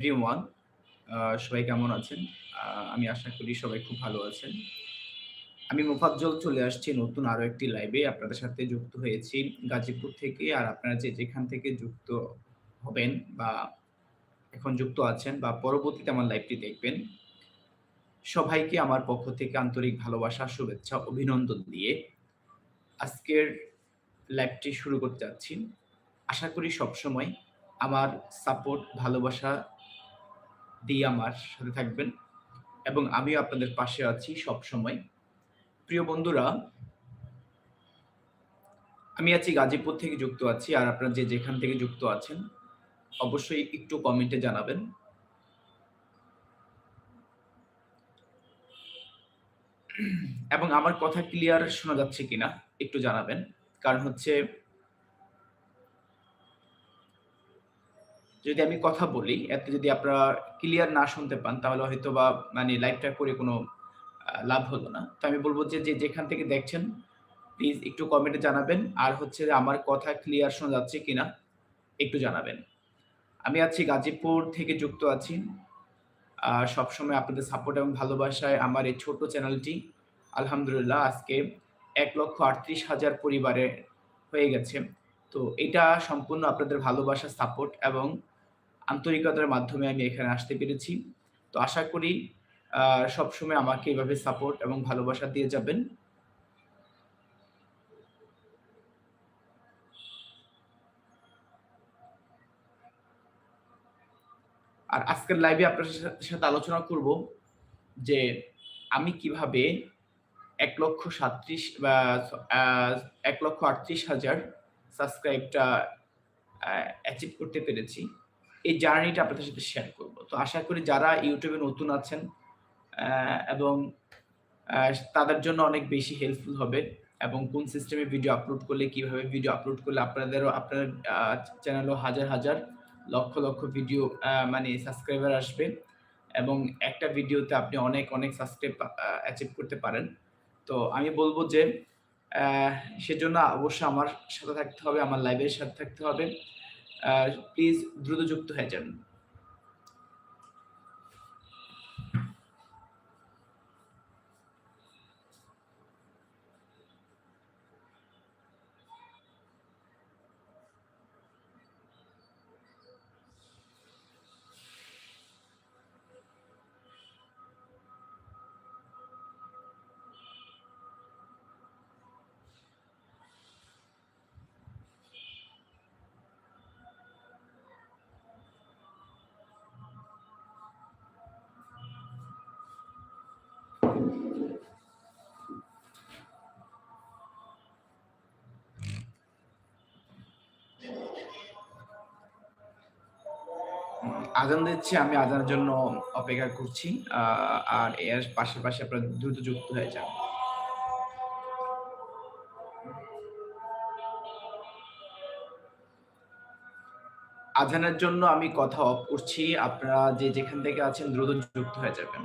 Everyone সবাই কেমন আছেন? আমি আশা করি সবাই খুব ভালো আছেন। আমি মোফাজ্জল চলে আসছি নতুন আরও একটি লাইভে আপনাদের সাথে যুক্ত হয়েছি গাজীপুর থেকে। আর আপনারা যে যেখান থেকে যুক্ত হবেন বা এখন যুক্ত আছেন বা পরবর্তীতে আমার লাইভটি দেখবেন, সবাইকে আমার পক্ষ থেকে আন্তরিক ভালোবাসা, শুভেচ্ছা, অভিনন্দন দিয়ে আজকের লাইভটি শুরু করতে যাচ্ছি। আশা করি সবসময় আমার সাপোর্ট ভালোবাসা দিয়ে আমার সাথে থাকবেন। এবং আমিও আপনাদের পাশে আছি সব সময় প্রিয় বন্ধুরা, আমি আছি গাজীপুর থেকে যুক্ত আছি। আর আপনারা যে যেখান থেকে যুক্ত আছেন, অবশ্যই একটু কমেন্টে জানাবেন। এবং আমার কথা ক্লিয়ার শোনা যাচ্ছে কিনা, একটু জানাবেন। কারণ হচ্ছে যদি আমি কথা বলি, এতে যদি আপনারা ক্লিয়ার না শুনতে পান, তাহলে হয়তো বা মানে লাইভটা করে কোনো লাভ হলো না। তো আমি বলব যে যেখান থেকে দেখছেন প্লিজ একটু কমেন্টে জানাবেন। আর হচ্ছে আমার কথা ক্লিয়ার শোনা যাচ্ছে কিনা, একটু জানাবেন। আমি আছি গাজীপুর থেকে যুক্ত আছি। সবসময় আপনাদের সাপোর্ট এবং ভালোবাসায় আমার এই ছোট চ্যানেলটি আলহামদুলিল্লাহ, আজকে এক লক্ষ আটত্রিশ হাজার পরিবারে হয়ে গেছে। তো এটা সম্পূর্ণ আপনাদের ভালোবাসা সাপোর্ট এবং আন্তরিকতার মাধ্যমে আমি এখানে আসতে পেরেছি। তো আশা করি সবসময় আমাকে এভাবে সাপোর্ট এবং ভালোবাসা দিয়ে যাবেন। আর আজকের লাইভে আপনার সাথে আলোচনা করব যে, আমি কীভাবে এক লক্ষ সাত্রিশ, বা এক লক্ষ আটত্রিশ হাজার সাবস্ক্রাইবটা অ্যাচিভ করতে পেরেছি। এই জার্নিটা আপনাদের সাথে শেয়ার করব। তো আশা করি যারা ইউটিউবে নতুন আছেন এবং তাদের জন্য অনেক বেশি হেল্পফুল হবে এবং কোন সিস্টেমে ভিডিও আপলোড করলে, কীভাবে ভিডিও আপলোড করলে আপনাদেরও, আপনার চ্যানেলও হাজার হাজার, লক্ষ লক্ষ ভিডিও মানে সাবস্ক্রাইবার আসবে এবং একটা ভিডিওতে আপনি অনেক অনেক সাবস্ক্রাইব অ্যাচিভ করতে পারেন। তো আমি বলব যে সেজন্য অবশ্যই আমার সাথে থাকতে হবে, আমার লাইভের সাথে থাকতে হবে। প্লিজ দ্রুত যুক্ত হয়ে যান। আজান দিচ্ছি, আমি আজানের জন্য অপেক্ষা করছি আর এর পাশাপাশি আপনারা দ্রুত যুক্ত হয়ে যান আজানের জন্য আমি কথা অফ করছি, আপনারা যে যেখান থেকে আছেন দ্রুত যুক্ত হয়ে যাবেন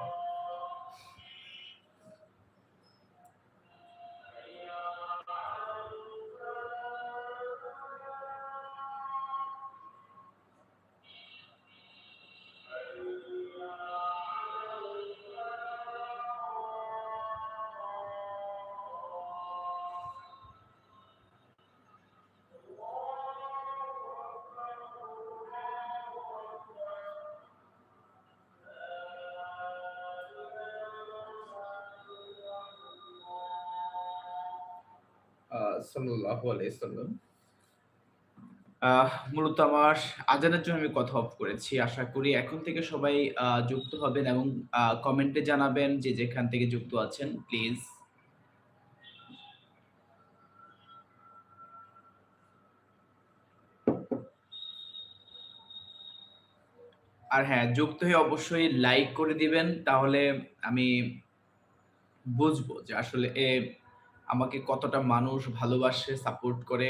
আহ মূলত আমার আজানের জন্য আমি কথা অফ করেছি। আশা করি এখন থেকে সবাই যুক্ত হবেন এবং কমেন্টে জানাবেন যে যেখান থেকে যুক্ত আছেন প্লিজ। আর হ্যাঁ, যুক্ত হয়ে অবশ্যই লাইক করে দিবেন। তাহলে আমি বুঝব যে আসলে আমাকে কতটা মানুষ ভালোবাসে, সাপোর্ট করে।